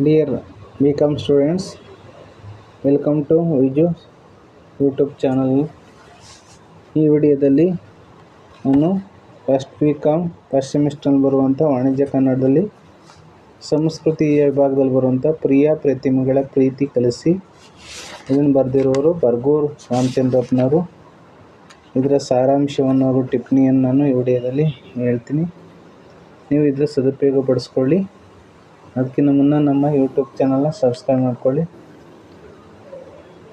Dear BCom students welcome to Viju YouTube channel ಈ ವಿಡಿಯೋದಲ್ಲಿ ನಾನು ಫಸ್ಟ್ ಬಿ ಕಾಮ್ ಫಸ್ಟ್ ಸೆಮಿಸ್ಟರ್ನಲ್ಲಿ ಬರುವಂಥ ವಾಣಿಜ್ಯ ಕನ್ನಡದಲ್ಲಿ ಸಂಸ್ಕೃತಿ ವಿಭಾಗದಲ್ಲಿ ಬರುವಂಥ ಪ್ರಿಯ ಪ್ರತಿಮೆಗಳ ಪ್ರೀತಿ ಕಲಿಸಿ ಇದನ್ನು ಬರೆದಿರೋರು ಬರ್ಗೂರ್ ರಾಮಚಂದ್ರಪ್ಪನವರು. ಇದರ ಸಾರಾಂಶವನ್ನು ಅವರು ಟಿಪ್ಪಣಿಯನ್ನು ನಾನು ಈ ವಿಡಿಯೋದಲ್ಲಿ ಹೇಳ್ತೀನಿ. ನೀವು ಇದರ ಸದುಪಯೋಗ ಪಡಿಸ್ಕೊಳ್ಳಿ. ಅದಕ್ಕಿಂತ ಮುನ್ನ ನಮ್ಮ ಯೂಟ್ಯೂಬ್ ಚಾನಲ್ನ ಸಬ್ಸ್ಕ್ರೈಬ್ ಮಾಡ್ಕೊಳ್ಳಿ.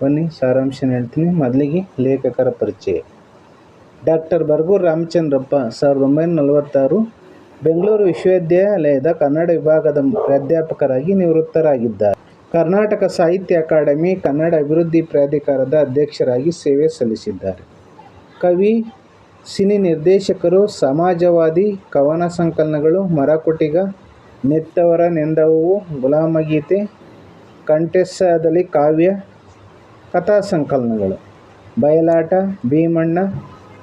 ಬನ್ನಿ, ಸಾರಾಂಶನ ಹೇಳ್ತೀನಿ. ಮೊದಲಿಗೆ ಲೇಖಕರ ಪರಿಚಯ. ಡಾಕ್ಟರ್ ಬರ್ಗೂರು ರಾಮಚಂದ್ರಪ್ಪ, ಸಾವಿರದ ಒಂಬೈನೂರ ನಲವತ್ತಾರು ಬೆಂಗಳೂರು ವಿಶ್ವವಿದ್ಯಾಲಯದ ಕನ್ನಡ ವಿಭಾಗದ ಪ್ರಾಧ್ಯಾಪಕರಾಗಿ ನಿವೃತ್ತರಾಗಿದ್ದಾರೆ. ಕರ್ನಾಟಕ ಸಾಹಿತ್ಯ ಅಕಾಡೆಮಿ ಕನ್ನಡ ಅಭಿವೃದ್ಧಿ ಪ್ರಾಧಿಕಾರದ ಅಧ್ಯಕ್ಷರಾಗಿ ಸೇವೆ ಸಲ್ಲಿಸಿದ್ದಾರೆ. ಕವಿ, ಸಿನಿ ನಿರ್ದೇಶಕರು, ಸಮಾಜವಾದಿ, ಕವನ ಸಂಕಲನಗಳು, ಮರಕುಟಿಗ ನೆತ್ತವರ ನೆಂದವು ಗುಲಾಮಗೀತೆ, ಕಂಠೆಸ್ಸದಲ್ಲಿ ಕಾವ್ಯ ಕಥಾ ಸಂಕಲನಗಳು ಬಯಲಾಟ, ಭೀಮಣ್ಣ,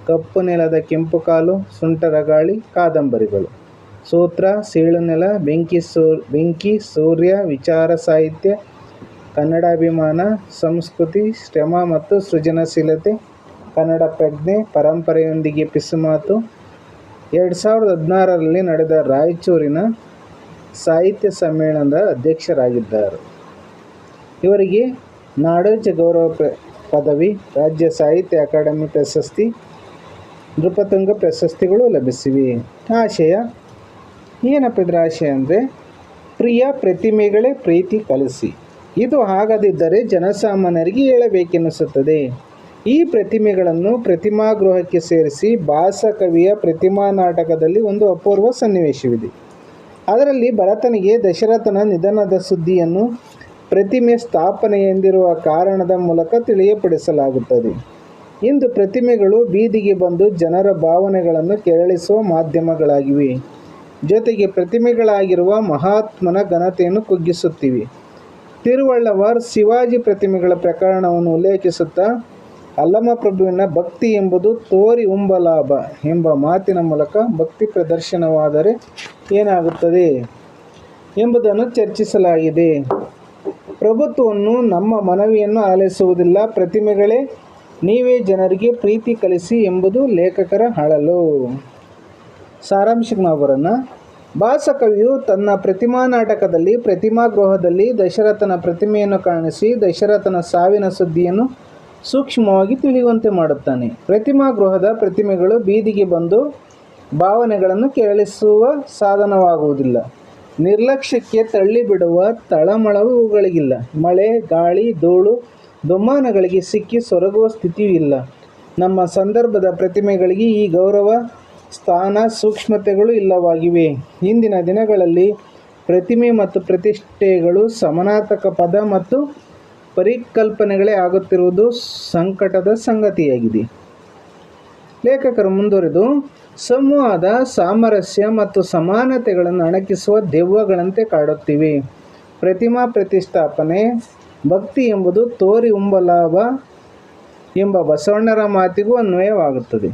ಕಪ್ಪು ನೆಲದ ಕೆಂಪು ಕಾಲು ಸುಂಟರ ಗಾಳಿ, ಕಾದಂಬರಿಗಳು. ಸೂತ್ರ ಸೀಳು ನೆಲ ಬೆಂಕಿ ಸೂ, ಬೆಂಕಿ, ಸೂರ್ಯ, ವಿಚಾರ ಸಾಹಿತ್ಯ, ಕನ್ನಡಾಭಿಮಾನ, ಸಂಸ್ಕೃತಿ, ಶ್ರಮ ಮತ್ತು ಸೃಜನಶೀಲತೆ, ಕನ್ನಡ ಪ್ರಜ್ಞೆ, ಪರಂಪರೆಯೊಂದಿಗೆ ಪಿಸುಮಾತು. ಎರಡು ಸಾವಿರದ ಹದಿನಾರರಲ್ಲಿ ನಡೆದ ರಾಯಚೂರಿನ ಸಾಹಿತ್ಯ ಸಮ್ಮೇಳನದ ಅಧ್ಯಕ್ಷರಾಗಿದ್ದಾರೆ. ಇವರಿಗೆ ನಾಡೋಜ ಗೌರವ ಪದವಿ, ರಾಜ್ಯ ಸಾಹಿತ್ಯ ಅಕಾಡೆಮಿ ಪ್ರಶಸ್ತಿ, ನೃಪತುಂಗ ಪ್ರಶಸ್ತಿಗಳು ಲಭಿಸಿವೆ. ಆಶಯ ಏನಪ್ಪ ಇದರ ಆಶಯ ಅಂದರೆ, ಪ್ರಿಯ ಪ್ರತಿಮೆಗಳೇ ಪ್ರೀತಿ ಕಲಿಸಿ. ಇದು ಆಗದಿದ್ದರೆ ಜನಸಾಮಾನ್ಯರಿಗೆ ಹೇಳಬೇಕೆನ್ನಿಸುತ್ತದೆ ಈ ಪ್ರತಿಮೆಗಳನ್ನು ಪ್ರತಿಮಾಗೃಹಕ್ಕೆ ಸೇರಿಸಿ ಭಾಸ ಕವಿಯ ಪ್ರತಿಮಾ ನಾಟಕದಲ್ಲಿ ಒಂದು ಅಪೂರ್ವ ಸನ್ನಿವೇಶವಿದೆ. ಅದರಲ್ಲಿ ಭರತನಿಗೆ ದಶರಥನ ನಿಧನದ ಸುದ್ದಿಯನ್ನು ಪ್ರತಿಮೆ ಸ್ಥಾಪನೆ ಎಂದಿರುವ ಕಾರಣದ ಮೂಲಕ ತಿಳಿಯಪಡಿಸಲಾಗುತ್ತದೆ. ಇಂದು ಪ್ರತಿಮೆಗಳು ಬೀದಿಗೆ ಬಂದು ಜನರ ಭಾವನೆಗಳನ್ನು ಕೆರಳಿಸುವ ಮಾಧ್ಯಮಗಳಾಗಿವೆ. ಜೊತೆಗೆ ಪ್ರತಿಮೆಗಳಾಗಿರುವ ಮಹಾತ್ಮನ ಘನತೆಯನ್ನು ಕುಗ್ಗಿಸುತ್ತಿವೆ. ತಿರುವಳ್ಳವರ್ ಶಿವಾಜಿ ಪ್ರತಿಮೆಗಳ ಪ್ರಕರಣವನ್ನು ಉಲ್ಲೇಖಿಸುತ್ತಾ ಅಲ್ಲಮಪ್ರಭುವಿನ ಭಕ್ತಿ ಎಂಬುದು ತೋರಿ ಉಂಬಲಾಭ ಎಂಬ ಮಾತಿನ ಮೂಲಕ ಭಕ್ತಿ ಪ್ರದರ್ಶನವಾದರೆ ಏನಾಗುತ್ತದೆ ಎಂಬುದನ್ನು ಚರ್ಚಿಸಲಾಗಿದೆ. ಪ್ರಭುತ್ವವನ್ನು ನಮ್ಮ ಮನವಿಯನ್ನು ಆಲಿಸುವುದಿಲ್ಲ. ಪ್ರತಿಮೆಗಳೇ, ನೀವೇ ಜನರಿಗೆ ಪ್ರೀತಿ ಕಲಿಸಿ ಎಂಬುದು ಲೇಖಕರ ಅಳಲು. ಸಾರಾಂಶಕ್ಕೆ ನಾವು ಬರೋಣ ಭಾಸಕವಿಯು ತನ್ನ ಪ್ರತಿಮಾ ನಾಟಕದಲ್ಲಿ, ಪ್ರತಿಮಾ ಗೃಹದಲ್ಲಿ ದಶರಥನ ಪ್ರತಿಮೆಯನ್ನು ಕಾಣಿಸಿ, ದಶರಥನ ಸಾವಿನ ಸುದ್ದಿಯನ್ನು ಸೂಕ್ಷ್ಮವಾಗಿ ತಿಳಿಯುವಂತೆ ಮಾಡುತ್ತಾನೆ. ಪ್ರತಿಮಾ ಗೃಹದ ಪ್ರತಿಮೆಗಳು ಬೀದಿಗೆ ಬಂದು ಭಾವನೆಗಳನ್ನು ಕೆರಳಿಸುವ ಸಾಧನವಾಗುವುದಿಲ್ಲ. ನಿರ್ಲಕ್ಷ್ಯಕ್ಕೆ ತಳ್ಳಿಬಿಡುವ ತಳಮಳವು ಇವುಗಳಿಗಿಲ್ಲ. ಮಳೆ, ಗಾಳಿ, ಧೂಳು, ದುಮ್ಮಾನಗಳಿಗೆ ಸಿಕ್ಕಿ ಸೊರಗುವ ಸ್ಥಿತಿಯೂ ಇಲ್ಲ. ನಮ್ಮ ಸಂದರ್ಭದ ಪ್ರತಿಮೆಗಳಿಗೆ ಈ ಗೌರವ, ಸ್ಥಾನ, ಸೂಕ್ಷ್ಮತೆಗಳು ಇಲ್ಲವಾಗಿವೆ. ಇಂದಿನ ದಿನಗಳಲ್ಲಿ ಪ್ರತಿಮೆ ಮತ್ತು ಪ್ರತಿಷ್ಠೆಗಳು ಸಮನಾತಕ ಪದ ಮತ್ತು ಪರಿಕಲ್ಪನೆಗಳೇ ಆಗುತ್ತಿರುವುದು ಸಂಕಟದ ಸಂಗತಿಯಾಗಿದೆ. ಲೇಖಕರು ಮುಂದುವರೆದು ಸಂವಾದ ಸಾಮರಸ್ಯ ಮತ್ತು ಸಮಾನತೆಗಳನ್ನು ಅಣಕಿಸುವ ದೆವ್ವಗಳಂತೆ ಕಾಡುತ್ತಿವೆ. ಪ್ರತಿಮಾ ಪ್ರತಿಷ್ಠಾಪನೆ, ಭಕ್ತಿ ಎಂಬುದು ತೋರಿ ಉಂಬಲಾಭ ಎಂಬ ಬಸವಣ್ಣರ ಮಾತಿಗೂ ಅನ್ವಯವಾಗುತ್ತದೆ.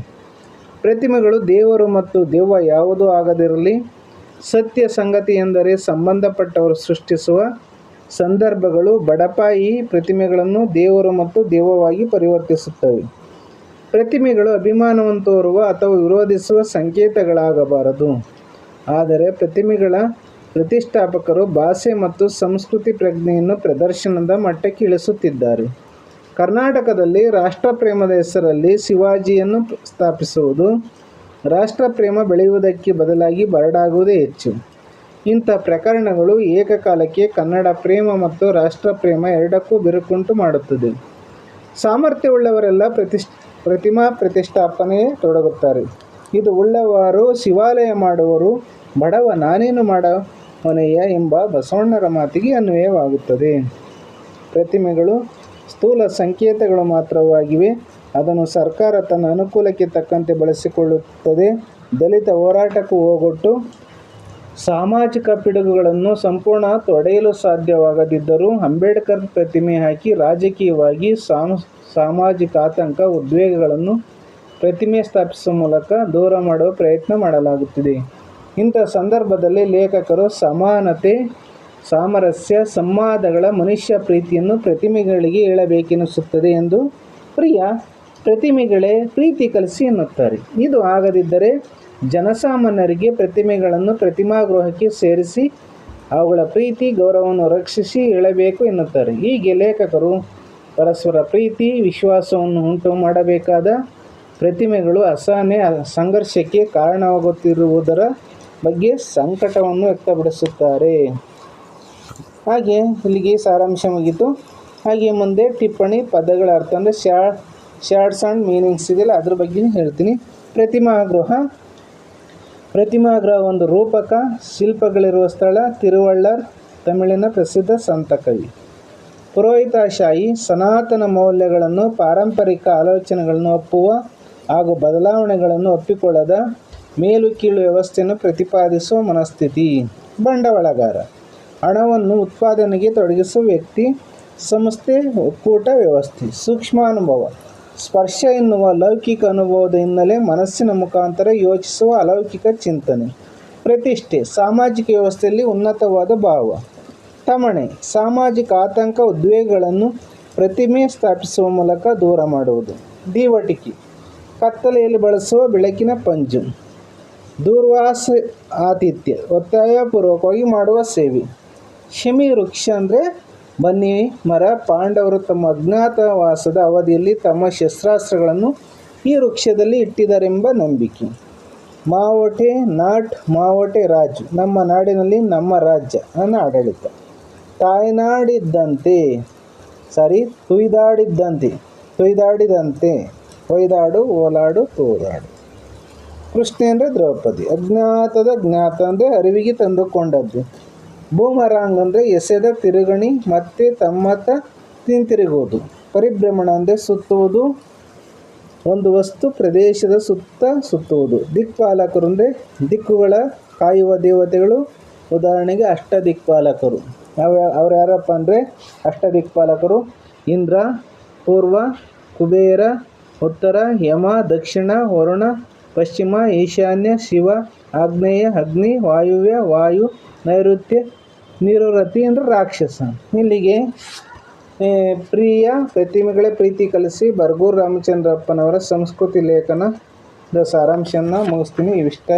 ಪ್ರತಿಮೆಗಳು ದೇವರು ಮತ್ತು ದೆವ್ವ ಯಾವುದೂ ಆಗದಿರಲಿ. ಸತ್ಯ ಸಂಗತಿ ಎಂದರೆ ಸಂಬಂಧಪಟ್ಟವರು ಸೃಷ್ಟಿಸುವ ಸಂದರ್ಭಗಳು ಬಡಪಾಯಿ ಪ್ರತಿಮೆಗಳನ್ನು ದೇವರು ಮತ್ತು ದೇವವಾಗಿ ಪರಿವರ್ತಿಸುತ್ತವೆ. ಪ್ರತಿಮೆಗಳು ಅಭಿಮಾನವನ್ನು ತೋರುವ ಅಥವಾ ವಿರೋಧಿಸುವ ಸಂಕೇತಗಳಾಗಬಾರದು. ಆದರೆ ಪ್ರತಿಮೆಗಳ ಪ್ರತಿಷ್ಠಾಪಕರು ಭಾಷೆ ಮತ್ತು ಸಂಸ್ಕೃತಿ ಪ್ರಜ್ಞೆಯನ್ನು ಪ್ರದರ್ಶನದ ಮಟ್ಟಕ್ಕೆ ಇಳಿಸುತ್ತಿದ್ದಾರೆ. ಕರ್ನಾಟಕದಲ್ಲಿ ರಾಷ್ಟ್ರಪ್ರೇಮದ ಹೆಸರಲ್ಲಿ ಶಿವಾಜಿಯನ್ನು ಸ್ಥಾಪಿಸುವುದು, ರಾಷ್ಟ್ರಪ್ರೇಮ ಬೆಳೆಯುವುದಕ್ಕೆ ಬದಲಾಗಿ ಬರಡಾಗುವುದೇ ಹೆಚ್ಚು. ಇಂಥ ಪ್ರಕರಣಗಳು ಏಕಕಾಲಕ್ಕೆ ಕನ್ನಡ ಪ್ರೇಮ ಮತ್ತು ರಾಷ್ಟ್ರ ಪ್ರೇಮ ಎರಡಕ್ಕೂ ಬಿರುಕುಂಟು ಮಾಡುತ್ತದೆ. ಸಾಮರ್ಥ್ಯವುಳ್ಳವರೆಲ್ಲ ಪ್ರತಿಷ್ ಪ್ರತಿಮಾ ಪ್ರತಿಷ್ಠಾಪನೆ ತೊಡಗುತ್ತಾರೆ. ಇದು ಉಳ್ಳವರು ಶಿವಾಲಯ ಮಾಡುವರು ಬಡವ ನಾನೇನು ಮಾಡವನೆಯ ಎಂಬ ಬಸವಣ್ಣರ ಮಾತಿಗೆ ಅನ್ವಯವಾಗುತ್ತದೆ. ಪ್ರತಿಮೆಗಳು ಸ್ಥೂಲ ಸಂಕೇತಗಳು ಮಾತ್ರವಾಗಿವೆ. ಅದನ್ನು ಸರ್ಕಾರ ತನ್ನ ಅನುಕೂಲಕ್ಕೆ ತಕ್ಕಂತೆ ಬಳಸಿಕೊಳ್ಳುತ್ತದೆ. ದಲಿತ ಹೋರಾಟಕ್ಕೂ ಹೋಗೊಟ್ಟು ಸಾಮಾಜಿಕ ಪಿಡುಗುಗಳನ್ನು ಸಂಪೂರ್ಣ ತೊಡೆಯಲು ಸಾಧ್ಯವಾಗದಿದ್ದರೂ ಅಂಬೇಡ್ಕರ್ ಪ್ರತಿಮೆ ಹಾಕಿ ರಾಜಕೀಯವಾಗಿ ಸಾಮ್, ಸಾಮಾಜಿಕ ಆತಂಕ, ಉದ್ವೇಗಗಳನ್ನು ಪ್ರತಿಮೆ ಸ್ಥಾಪಿಸುವ ಮೂಲಕ ದೂರ ಮಾಡುವ ಪ್ರಯತ್ನ ಮಾಡಲಾಗುತ್ತಿದೆ. ಇಂಥ ಸಂದರ್ಭದಲ್ಲಿ ಲೇಖಕರು ಸಮಾನತೆ, ಸಾಮರಸ್ಯ, ಸಂವಾದಗಳ ಮನುಷ್ಯ ಪ್ರೀತಿಯನ್ನು ಪ್ರತಿಮೆಗಳಿಗೆ ಹೇಳಬೇಕೆನಿಸುತ್ತದೆ ಎಂದು ಪ್ರಿಯ ಪ್ರತಿಮೆಗಳೇ ಪ್ರೀತಿ ಕಲಿಸಿ ಎನ್ನುತ್ತಾರೆ. ಇದು ಆಗದಿದ್ದರೆ ಜನಸಾಮಾನ್ಯರಿಗೆ ಪ್ರತಿಮೆಗಳನ್ನು ಪ್ರತಿಮಾಗೃಹಕ್ಕೆ ಸೇರಿಸಿ ಅವುಗಳ ಪ್ರೀತಿ, ಗೌರವವನ್ನು ರಕ್ಷಿಸಿ ಹೇಳಬೇಕು ಎನ್ನುತ್ತಾರೆ. ಹೀಗೆ ಲೇಖಕರು ಪರಸ್ಪರ ಪ್ರೀತಿ, ವಿಶ್ವಾಸವನ್ನು ಉಂಟು ಮಾಡಬೇಕಾದ ಪ್ರತಿಮೆಗಳು ಅಸಹನೆ, ಸಂಘರ್ಷಕ್ಕೆ ಕಾರಣವಾಗುತ್ತಿರುವುದರ ಬಗ್ಗೆ ಸಂಕಟವನ್ನು ವ್ಯಕ್ತಪಡಿಸುತ್ತಾರೆ. ಹಾಗೆ ಇಲ್ಲಿಗೆ ಸಾರಾಂಶ ಮುಗಿತು ಹಾಗೆ ಮುಂದೆ ಟಿಪ್ಪಣಿ ಪದಗಳ ಅರ್ಥ ಅಂದರೆ ಶಾರ್ಟ್ಸ್ ಆ್ಯಂಡ್ ಮೀನಿಂಗ್ಸ್ ಇದೆಯಲ್ಲ, ಅದ್ರ ಬಗ್ಗೆ ಹೇಳ್ತೀನಿ. ಪ್ರತಿಮಾಗೃಹ ಪ್ರತಿಮಾಗೃಹ ಒಂದು ರೂಪಕ, ಶಿಲ್ಪಗಳಿರುವ ಸ್ಥಳ, ತಿರುವಳ್ಳರ್, ತಮಿಳಿನ ಪ್ರಸಿದ್ಧ ಸಂತ ಕವಿ. ಪುರೋಹಿತಶಾಹಿ ಸನಾತನ ಮೌಲ್ಯಗಳನ್ನು, ಪಾರಂಪರಿಕ ಆಲೋಚನೆಗಳನ್ನು ಒಪ್ಪುವ ಹಾಗೂ ಬದಲಾವಣೆಗಳನ್ನು ಒಪ್ಪಿಕೊಳ್ಳದ ಮೇಲು ಕೀಳು ವ್ಯವಸ್ಥೆಯನ್ನು ಪ್ರತಿಪಾದಿಸುವ ಮನಸ್ಥಿತಿ. ಬಂಡವಾಳಗಾರ. ಹಣವನ್ನು ಉತ್ಪಾದನೆಗೆ ತೊಡಗಿಸುವ ವ್ಯಕ್ತಿ, ಸಂಸ್ಥೆ ಒಕ್ಕೂಟ ವ್ಯವಸ್ಥೆ, ಸೂಕ್ಷ್ಮಾನುಭವ. ಸ್ಪರ್ಶ ಎನ್ನುವ ಲೌಕಿಕ ಅನುಭವದ ಹಿನ್ನೆಲೆ ಮನಸ್ಸಿನ ಮುಖಾಂತರ ಯೋಚಿಸುವ ಅಲೌಕಿಕ ಚಿಂತನೆ. ಪ್ರತಿಷ್ಠೆ, ಸಾಮಾಜಿಕ ವ್ಯವಸ್ಥೆಯಲ್ಲಿ ಉನ್ನತವಾದ ಭಾವ. ತಮಣೆ, ಸಾಮಾಜಿಕ ಆತಂಕ ಉದ್ವೇಗಗಳನ್ನು ಪ್ರತಿಮೆ ಸ್ಥಾಪಿಸುವ ಮೂಲಕ ದೂರ ಮಾಡುವುದು. ದೀವಟಿಕೆ, ಕತ್ತಲೆಯಲ್ಲಿ ಬಳಸುವ ಬೆಳಕಿನ ಪಂಜು. ದೂರ್ವಾಸ ಆತಿಥ್ಯ, ಒತ್ತಾಯಪೂರ್ವಕವಾಗಿ ಮಾಡುವ ಸೇವೆ. ಶಮಿ ವೃಕ್ಷ ಅಂದರೆ ಬನ್ನಿ, ಮರ, ಪಾಂಡವರು ತಮ್ಮ ಅಜ್ಞಾತವಾಸದ ಅವಧಿಯಲ್ಲಿ ತಮ್ಮ ಶಸ್ತ್ರಾಸ್ತ್ರಗಳನ್ನು ಈ ವೃಕ್ಷದಲ್ಲಿ ಇಟ್ಟಿದ್ದಾರೆಂಬ ನಂಬಿಕೆ. ಮಾವಟೆ ನಾಟ್ ಮಾವಟೆ ರಾಜ್, ನಮ್ಮ ನಾಡಿನಲ್ಲಿ ನಮ್ಮ ರಾಜ್ಯ ನನ್ನ ಆಡಳಿತ. ತಾಯ್ನಾಡಿದ್ದಂತೆ, ಸಾರಿ, ತುಯ್ದಾಡಿದ್ದಂತೆ, ತುಯ್ದಾಡಿದಂತೆ, ಒಯ್ದಾಡು, ಓಲಾಡು, ತೋದಾಡು. ಕೃಷ್ಣ ಅಂದರೆ ದ್ರೌಪದಿ, ಅಜ್ಞಾತದ ಜ್ಞಾತ ಅಂದರೆ ಅರಿವಿಗೆ ತಂದುಕೊಂಡದ್ದು. ಬೂಮರಾಂಗ್ ಅಂದರೆ ಎಸೆದ ತಿರುಗಣಿ ಮತ್ತೆ ತಮ್ಮತ್ತ ಹಿಂತಿರುಗುವುದು ಪರಿಭ್ರಮಣ ಅಂದರೆ ಸುತ್ತುವುದು. ಒಂದು ವಸ್ತು ಪ್ರದೇಶದ ಸುತ್ತ ಸುತ್ತುವುದು. ದಿಕ್ಪಾಲಕರು ಅಂದರೆ ದಿಕ್ಕುಗಳ ಕಾಯುವ ದೇವತೆಗಳು. ಉದಾಹರಣೆಗೆ ಅಷ್ಟ ದಿಕ್ಪಾಲಕರು ಯಾವ ಅವ್ರು ಯಾರಪ್ಪ ಅಂದರೆ ಅಷ್ಟ ದಿಕ್ಪಾಲಕರು ಇಂದ್ರ, ಪೂರ್ವ, ಕುಬೇರ, ಉತ್ತರ, ಯಮ, ದಕ್ಷಿಣ, ವರುಣ, ಪಶ್ಚಿಮ, ಈಶಾನ್ಯ, ಶಿವ, ಆಗ್ನೇಯ, ಅಗ್ನಿ, ವಾಯುವ್ಯ, ವಾಯು, ನೈಋತ್ಯ ನೀರುರತಿ ಅಂದರೆ ರಾಕ್ಷಸ. ಇಲ್ಲಿಗೆ ಪ್ರಿಯ ಪ್ರತಿಮೆಗಳೇ ಪ್ರೀತಿ ಕಲಿಸಿ ಬರ್ಗೂರು ರಾಮಚಂದ್ರಪ್ಪನವರ ಸಂಸ್ಕೃತಿ ಲೇಖನದ ಸಾರಾಂಶನ ಮುಗಿಸ್ತೀನಿ. ಇವಿಷ್ಟ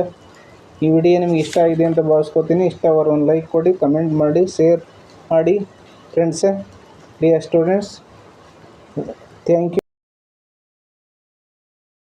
ಈ ವಿಡಿಯೋ ನಿಮ್ಗೆ ಇಷ್ಟ ಆಗಿದೆ ಅಂತ ಭಾವಿಸ್ಕೊತೀನಿ. ಇಷ್ಟವಾರ ಒಂದು ಲೈಕ್ ಕೊಡಿ ಕಮೆಂಟ್ ಮಾಡಿ ಶೇರ್ ಮಾಡಿ. ಫ್ರೆಂಡ್ಸೇ ಡಿಯರ್ ಸ್ಟೂಡೆಂಟ್ಸ್ ಥ್ಯಾಂಕ್ ಯು